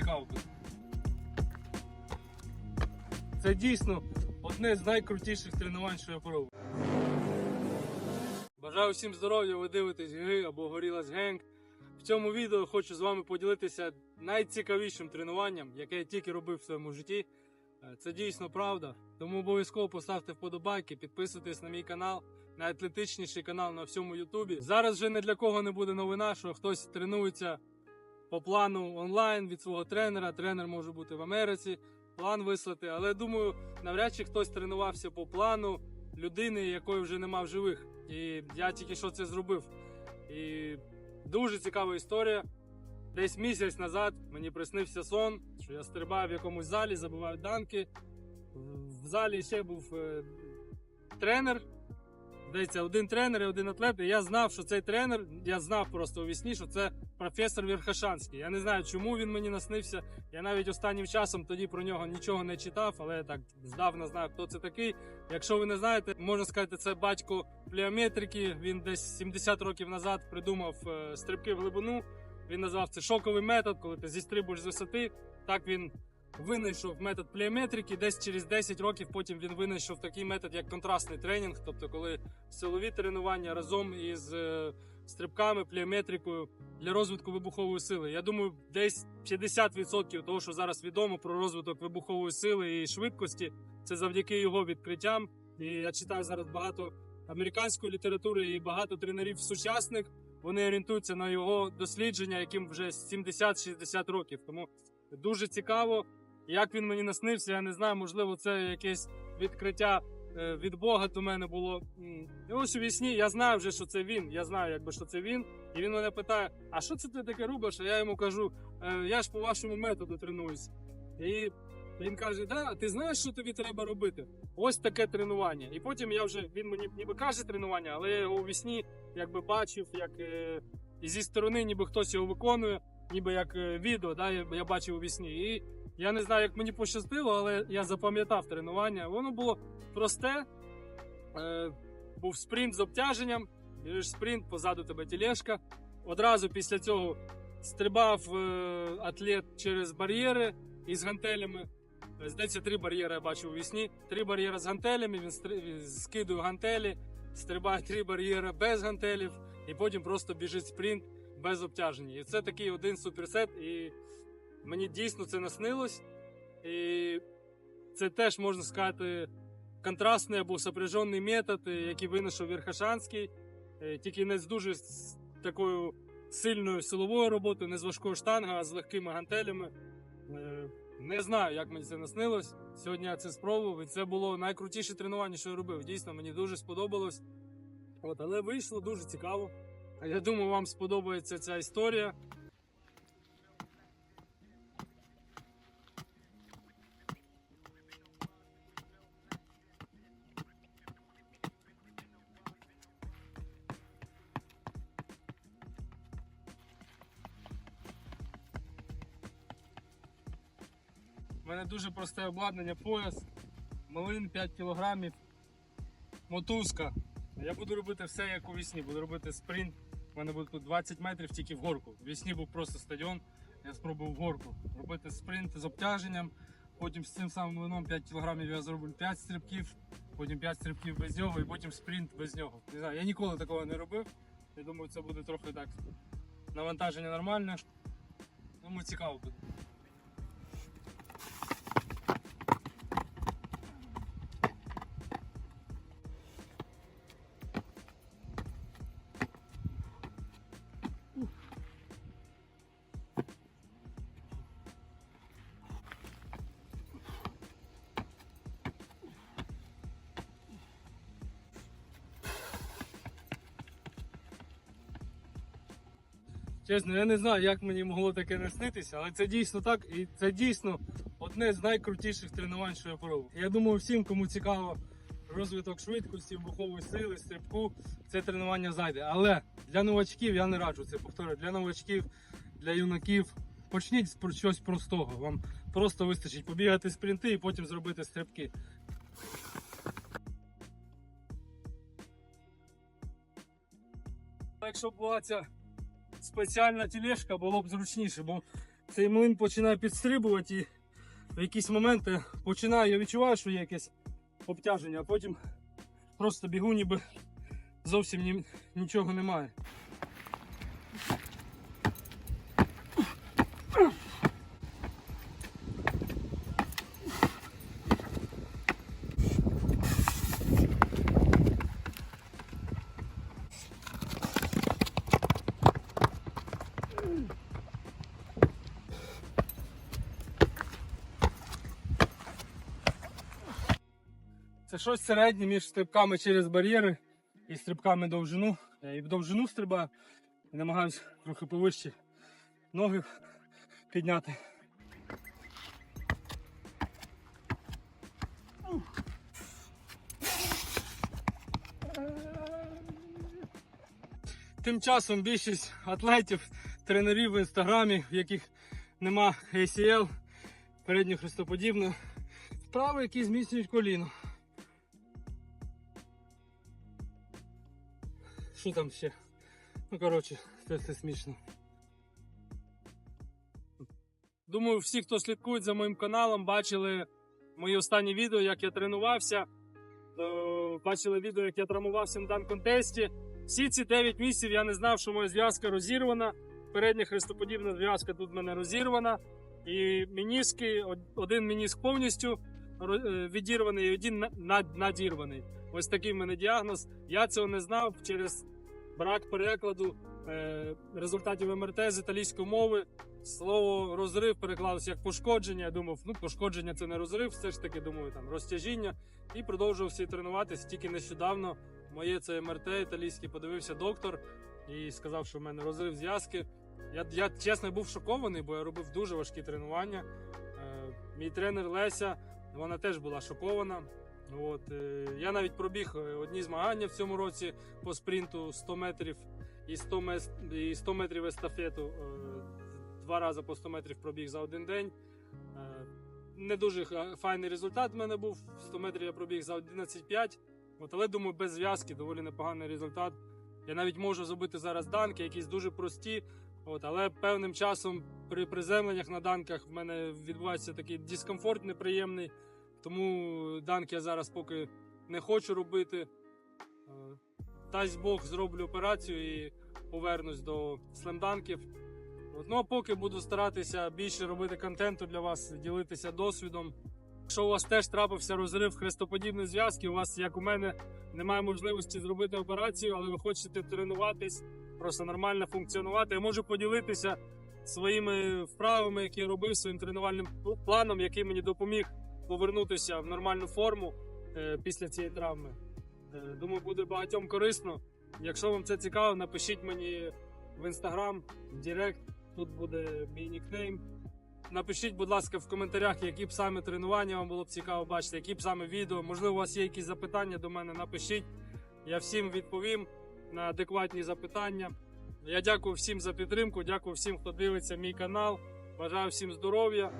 цікаво буде. Це дійсно одне з найкрутіших тренувань, що я пробував. Бажаю всім здоров'я, ви дивитесь ГИ або Горілась Генг. В цьому відео хочу з вами поділитися найцікавішим тренуванням, яке я тільки робив в своєму житті. Е, Це дійсно правда. Тому обов'язково поставте вподобайки, підписуйтесь на мій канал, найатлетичніший канал на всьому Ютубі. Зараз вже не для кого не буде новина, що хтось тренується по плану онлайн від свого тренера. Тренер може бути в Америці, план вислати. Але думаю, навряд чи хтось тренувався по плану людини, якої вже нема в живих. І я тільки що це зробив. І дуже цікава історія. Десь місяць назад мені приснився сон, що я стрибаю в якомусь залі, забиваю данки. В залі ще був е, тренер. Здається, один тренер і один атлет. І я знав, що цей тренер, я знав просто у вісні, що це професор Верхошанський. Я не знаю, чому він мені наснився. Я навіть останнім часом тоді про нього нічого не читав, але я так здавна знаю, хто це такий. Якщо ви не знаєте, можна сказати, це батько плеометрики. Він десь 70 років назад придумав е, стрибки в глибину. Він назвав це шоковий метод, коли ти зістрибуєш з висоти. Так він винайшов метод плеометрики. Десь через 10 років потім він винайшов такий метод, як контрастний тренінг. Тобто, коли силові тренування разом із е, стрибками, плеометрикою для розвитку вибухової сили. Я думаю, десь 50% того, що зараз відомо про розвиток вибухової сили і швидкості, це завдяки його відкриттям. І я читаю зараз багато американської літератури і багато тренерів сучасних. Вони орієнтуються на його дослідження, яким вже 70-60 років. Тому дуже цікаво, як він мені наснився. Я не знаю, можливо, це якесь відкриття від Бога до мене було. І ось у вісні я знаю вже, що це він. Я знаю, якби що це він. І він мене питає: а що це ти таке робиш? А я йому кажу: «Е, я ж по вашому методу тренуюся. І він каже: Да, ти знаєш, що тобі треба робити? Ось таке тренування. І потім я вже він мені ніби каже тренування, але я його у вісні якби бачив, як е, і зі сторони, ніби хтось його виконує, ніби як е, відео, да, я бачив у вісні. І я не знаю, як мені пощастило, але я запам'ятав тренування. Воно було просте. Е, був спринт з обтяженням, біжиш спринт, позаду тебе тележка. Одразу після цього стрибав е, атлет через бар'єри із гантелями. Здається, три бар'єри я бачив у вісні. Три бар'єри з гантелями, він, стри... скидує гантелі, стрибає три бар'єри без гантелів, і потім просто біжить спринт без обтяження. І це такий один суперсет. І мені дійсно це наснилось. І це теж можна сказати контрастний або сопряжений метод, е, який винайшов Верхошанський, е, тільки не з дуже такою сильною силовою роботою, не з важкою штангою, а з легкими гантелями. Е, Не знаю, як мені це наснилось. Сьогодні я це спробував, і це було найкрутіше тренування, що я робив. Дійсно, мені дуже сподобалось. От, але вийшло дуже цікаво. Я думаю, вам сподобається ця історія. У мене дуже просте обладнання, пояс, малин 5 кілограмів, мотузка. Я буду робити все як у вісні. Буду робити спринт. У мене буде тут 20 метрів тільки в горку. В вісні був просто стадіон. Я спробував горку. Робити спринт з обтяженням. Потім з цим самим млином 5 кілограмів я зроблю 5 стрибків, потім 5 стрибків без нього і потім спринт без нього. Не знаю, я ніколи такого не робив. Я думаю, це буде трохи так. Навантаження нормальне. Думаю, цікаво буде. Чесно, я не знаю, як мені могло таке наснитися, але це дійсно так, і це дійсно одне з найкрутіших тренувань, що я пробував. Я думаю, всім, кому цікаво розвиток швидкості, вибухової сили, стрибку, це тренування зайде. Але для новачків я не раджу це повторюю. Для новачків, для юнаків. Почніть з щось простого. Вам просто вистачить побігати спринти і потім зробити стрибки. Якщо була спеціальна тележка, було б зручніше, бо цей млин починає підстрибувати і в якісь моменти починаю, я відчуваю, що є якесь обтяження, а потім просто бігу, ніби зовсім ні, нічого немає. Щось середнє між стрибками через бар'єри і стрибками довжину. Я і в довжину стрибаю, і намагаюся трохи повище ноги підняти. Тим часом більшість атлетів, тренерів в інстаграмі, в яких нема ACL, передньо хрестоподібне, вправи, які зміцнюють коліно. Що там ще? Ну, коротше, це все смішно. Думаю, всі, хто слідкують за моїм каналом, бачили мої останні відео, як я тренувався. Е, Бачили відео, як я травмувався на дан-контесті. Всі ці 9 місяців я не знав, що моя зв'язка розірвана. Передня хрестоподібна зв'язка тут в мене розірвана. І мініски, один мініск повністю е, відірваний, і один надірваний. Ось такий в мене діагноз. Я цього не знав через брак перекладу е, результатів МРТ з італійської мови. Слово розрив перекладалося як пошкодження. Я думав, ну пошкодження це не розрив, все ж таки думаю, там розтяжіння. І продовжував всі тренуватися. Тільки нещодавно моє це МРТ італійське подивився доктор і сказав, що в мене розрив зв'язки. Я, я чесно був шокований, бо я робив дуже важкі тренування. Е, мій тренер Леся, вона теж була шокована. От, е, я навіть пробіг е, одні змагання в цьому році по спринту 100 метрів і 100, мес, і 100 метрів естафету. Е, два рази по 100 метрів пробіг за один день. Не дуже файний результат в мене був. 100 метрів я пробіг за 11,5. От, але думаю, без зв'язки доволі непоганий результат. Я навіть можу зробити зараз данки, якісь дуже прості. От, але певним часом при приземленнях на данках в мене відбувається такий дискомфорт неприємний. Тому данки я зараз поки не хочу робити. Е, Дасть Бог зроблю операцію і повернусь до слемданків. Ну а поки буду старатися більше робити контенту для вас, ділитися досвідом. Якщо у вас теж трапився розрив хрестоподібної зв'язки, у вас, як у мене, немає можливості зробити операцію, але ви хочете тренуватись, просто нормально функціонувати. Я можу поділитися своїми вправами, які я робив, своїм тренувальним планом, який мені допоміг повернутися в нормальну форму е, після цієї травми. Е, думаю, буде багатьом корисно. Якщо вам це цікаво, напишіть мені в інстаграм, в Директ. Тут буде мій нікнейм. Напишіть, будь ласка, в коментарях, які б саме тренування вам було б цікаво бачити, які б саме відео. Можливо, у вас є якісь запитання до мене, напишіть. Я всім відповім на адекватні запитання. Я дякую всім за підтримку, дякую всім, хто дивиться мій канал. Бажаю всім здоров'я.